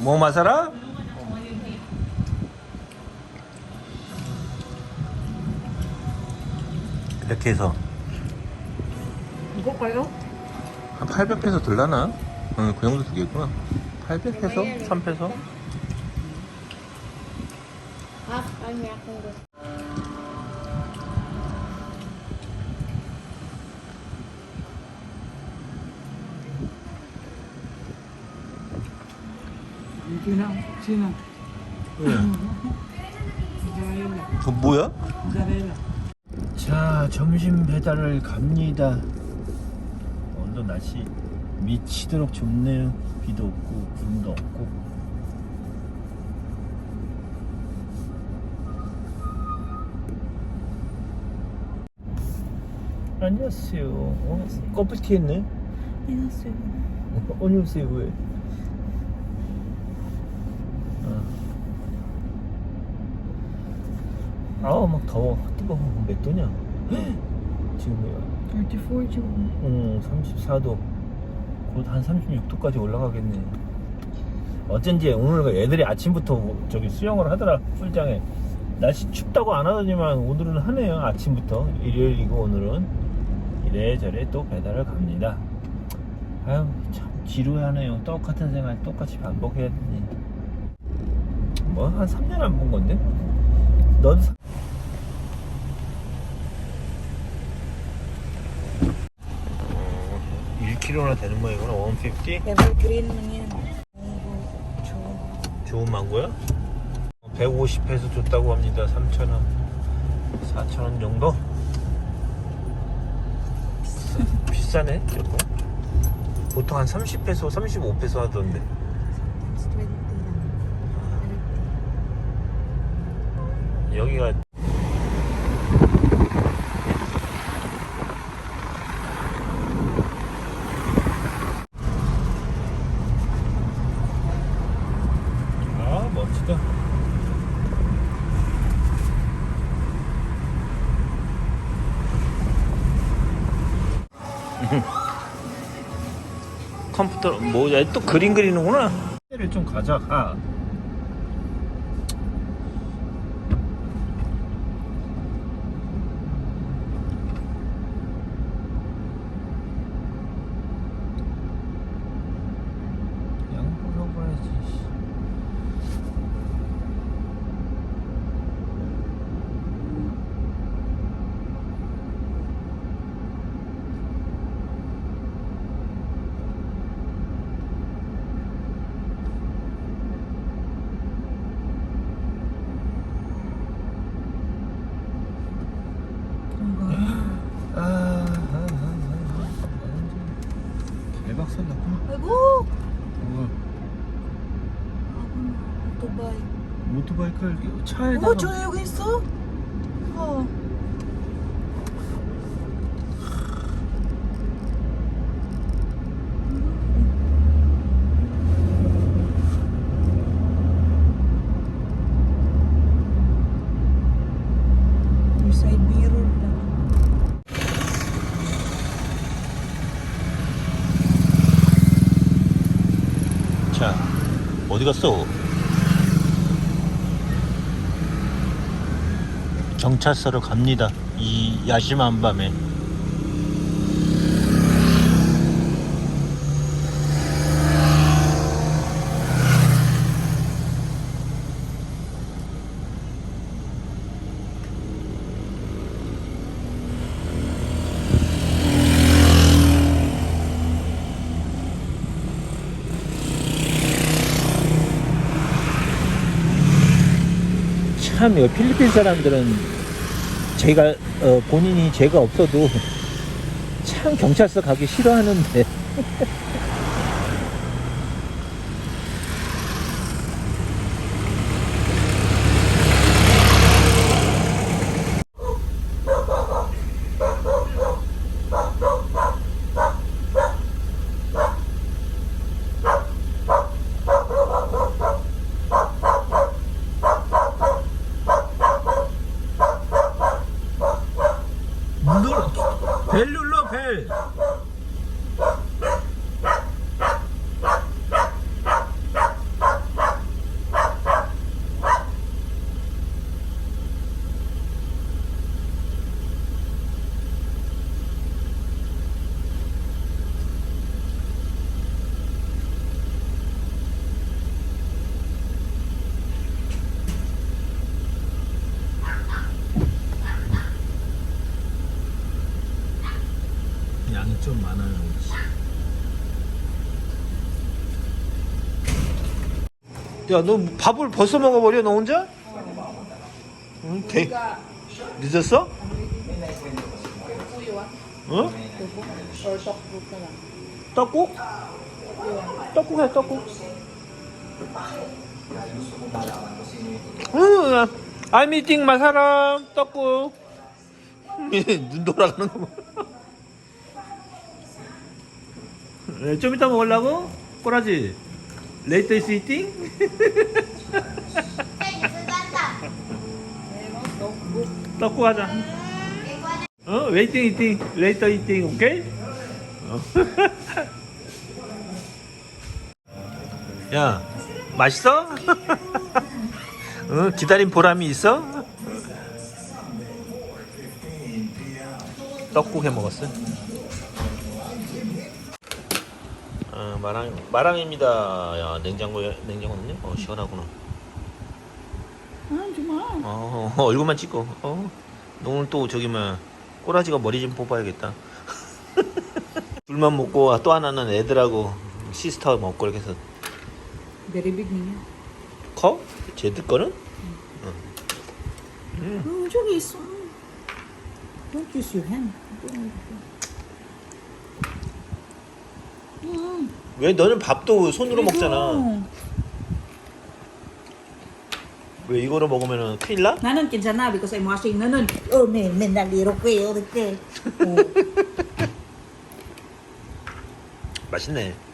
뭐 마사라? 이렇게 해서 이거 가요? 한 800페소 들라나? 응, 그 정도 되겠구나. 800페소? 3페소? Ah, kanya akong gusto. 그 뭐야? 자, 점심 배달을 갑니다. 오늘도 날씨 미치도록 좋네요. 비도 없고, 구름도 없고. 안녕하세요. 어, 껍질티 했네? Yes, 안녕하세요, 왜? 어. 아우, 막 더워. 뜨거워. 몇 도냐? 지금 34 지금. 어, 34도. 곧 한 36도까지 올라가겠네. 어쩐지 오늘 애들이 아침부터 저기 수영을 하더라, 풀장에. 날씨 춥다고 안 하더니만 오늘은 하네요, 아침부터. 일요일이고 오늘은. 이래저래 또 배달을 갑니다. 아유, 참 지루하네요. 똑같은 생활 똑같이 반복해야 되니. 뭐, 한 3년 안 본 건데? 넌 1kg나 되는 모양이구나 150? Evergreen man yan. 좋은 망고야? 150회서 줬다고 합니다 3,000원 4,000원 정도? 비싸- 비싸네 조금 보통 한 30페소 35페소 하던데 여기가 아 멋지다 컴퓨터 뭐야 또 그림 그리는구나. 를 좀 가져가 양보라고 해야지 씨. 아, 아, 아, 아, 아. 개박살 났구나. Ago! 뭐, Otorbike. 오토바이크를 이렇게 차에다가 Oh, 저기 여기 있어? 어. 자 어디 갔어? 경찰서로 갑니다. 이 야심한 밤에. 참 이거 필리핀 사람들은 제가 어, 본인이 죄가 없어도 참 경찰서 가기 싫어하는데 양이 좀 많아요. 야, 너 밥을 벌써 먹어버려, 너 혼자? 응, 개. 늦었어? 응? 떡국? 떡국 해, 떡국. 응, I'm eating my 사람, 떡국. 눈 돌아가는 거 봐. 네, 좀 이따 먹으려고? 꼬라지? Later is eating? 떡국 하자. 어? Waiting eating, later eating, 오케이? 어. 야, 맛있어? 응, 기다린 보람이 있어? 떡국 해 먹었어? 아, 마랑 마랑입니다. 야, 냉장고에 냉장고는요? 어, 시원하구나. Ah, cuma. 어, 어, 얼굴만 찍고. 어. 너 오늘 또 저기 뭐 꼬라지가 머리 좀 뽑아야겠다. 둘만 먹고 또 하나는 애들하고 시스터 먹고 이렇게 해서 Very big niya. 커? 쟤들 거는? Oh, Joyce. Don't use your hand. Mm. 왜 너는 밥도 손으로 먹잖아. Oh. 왜 이거로 먹으면 큰일 나? Kinsa na because I'm washing. Oh, men naliro ko eh. Oh. 맛있네.